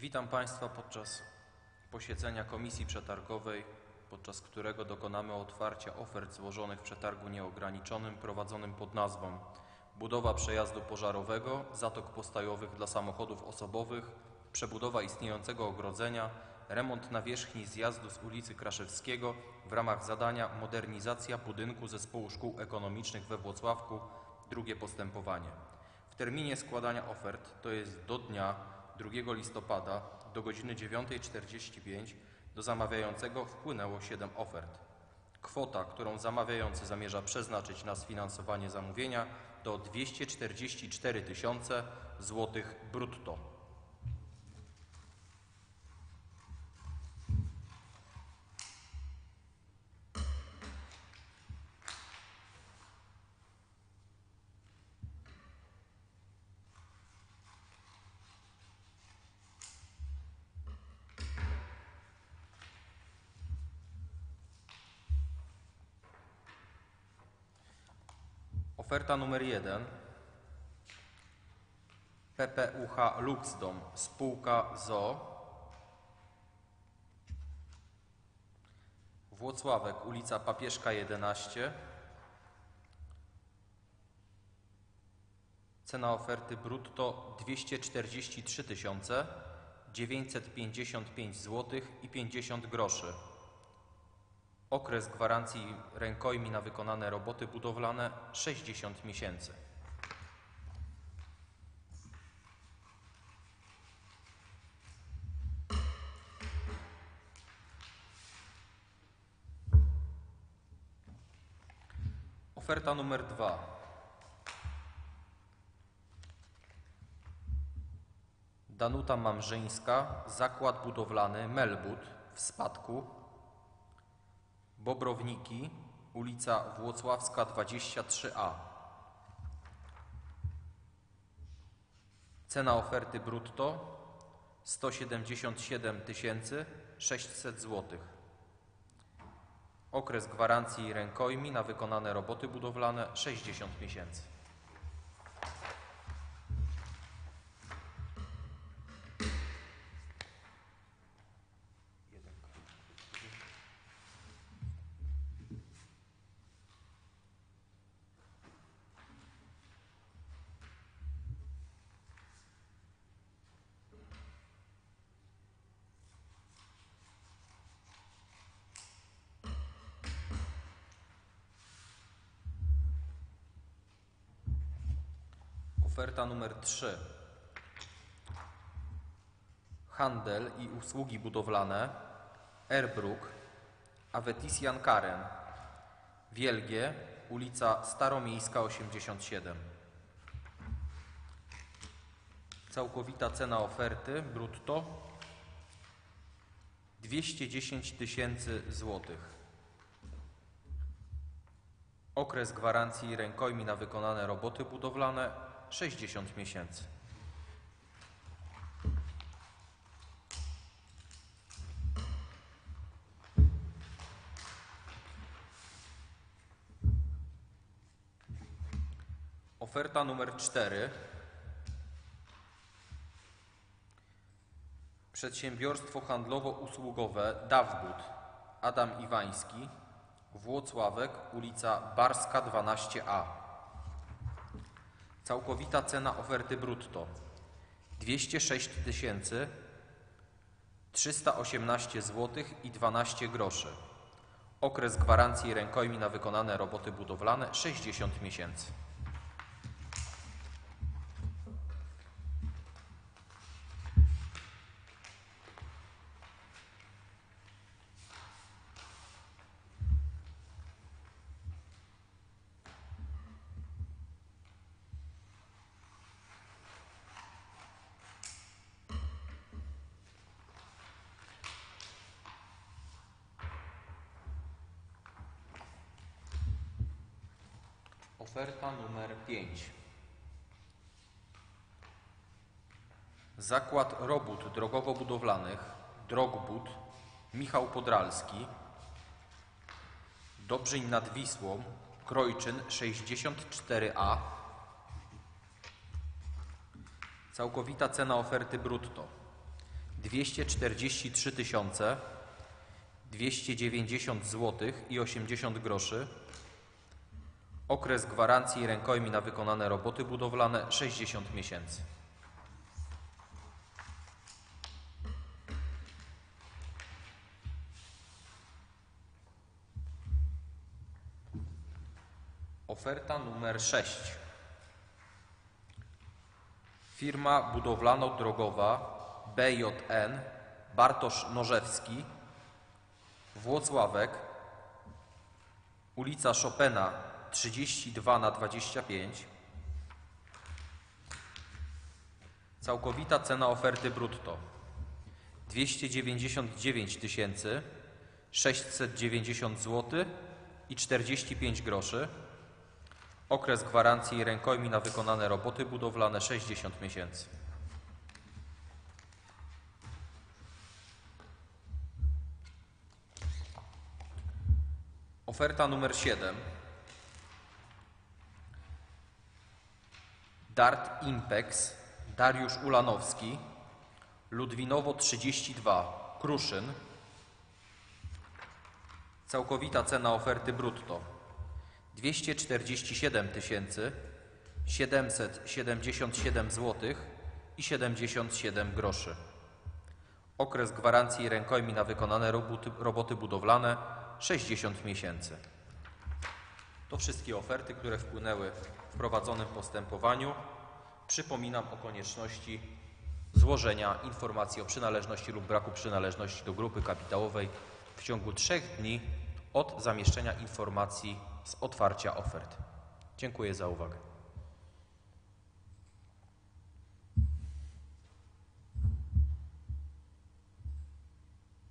Witam Państwa podczas posiedzenia Komisji Przetargowej, podczas którego dokonamy otwarcia ofert złożonych w przetargu nieograniczonym prowadzonym pod nazwą Budowa przejazdu pożarowego, zatok postajowych dla samochodów osobowych, przebudowa istniejącego ogrodzenia, remont nawierzchni zjazdu z ulicy Kraszewskiego w ramach zadania modernizacja budynku Zespołu Szkół Ekonomicznych we Włocławku, drugie postępowanie. W terminie składania ofert, to jest do dnia 2 listopada do godziny 9.45 do zamawiającego wpłynęło 7 ofert. Kwota, którą zamawiający zamierza przeznaczyć na sfinansowanie zamówienia to 244 tysiące złotych brutto. Oferta numer 1 PPUH Luxdom spółka ZO Włocławek, ulica Papieżka 11 Cena oferty brutto 243 955 zł i 50 groszy. Okres gwarancji rękojmi na wykonane roboty budowlane 60 miesięcy. Oferta numer 2. Danuta Mamrzyńska, Zakład Budowlany Melbud w Spadku, Bobrowniki, ulica Włocławska 23A. Cena oferty brutto 177 600 zł. Okres gwarancji rękojmi na wykonane roboty budowlane 60 miesięcy. Oferta numer 3. Handel i usługi budowlane Airbrook Avetisian Karen Wielgie, ulica Staromiejska 87. Całkowita cena oferty brutto 210 tysięcy złotych. Okres gwarancji rękojmi na wykonane roboty budowlane 60 miesięcy. Oferta numer 4. Przedsiębiorstwo handlowo-usługowe Dawbud Adam Iwański Włocławek, ulica Barska 12A. Całkowita cena oferty brutto 206 318 zł i 12 groszy. Okres gwarancji rękojmi na wykonane roboty budowlane 60 miesięcy. Oferta numer 5. Zakład Robót Drogowo-Budowlanych Drogbud Michał Podralski Dobrzyń nad Wisłą Krojczyn 64A Całkowita cena oferty brutto 243 tysiące 290 zł i 80 groszy. Okres gwarancji rękojmi na wykonane roboty budowlane 60 miesięcy. Oferta numer 6. Firma budowlano-drogowa BJN Bartosz Nożewski Włocławek ulica Chopina 32 na 25 Całkowita cena oferty brutto 299 tysięcy 690 zł i 45 groszy. Okres gwarancji rękojmi na wykonane roboty budowlane 60 miesięcy. Oferta numer 7. Dart Impex Dariusz Ulanowski Ludwinowo 32 Kruszyn Całkowita cena oferty brutto 247 tysięcy 777 zł i 77 groszy. Okres gwarancji rękojmi na wykonane roboty, roboty budowlane 60 miesięcy. To wszystkie oferty, które wpłynęły w prowadzonym postępowaniu. Przypominam o konieczności złożenia informacji o przynależności lub braku przynależności do grupy kapitałowej w ciągu trzech dni od zamieszczenia informacji z otwarcia ofert. Dziękuję za uwagę.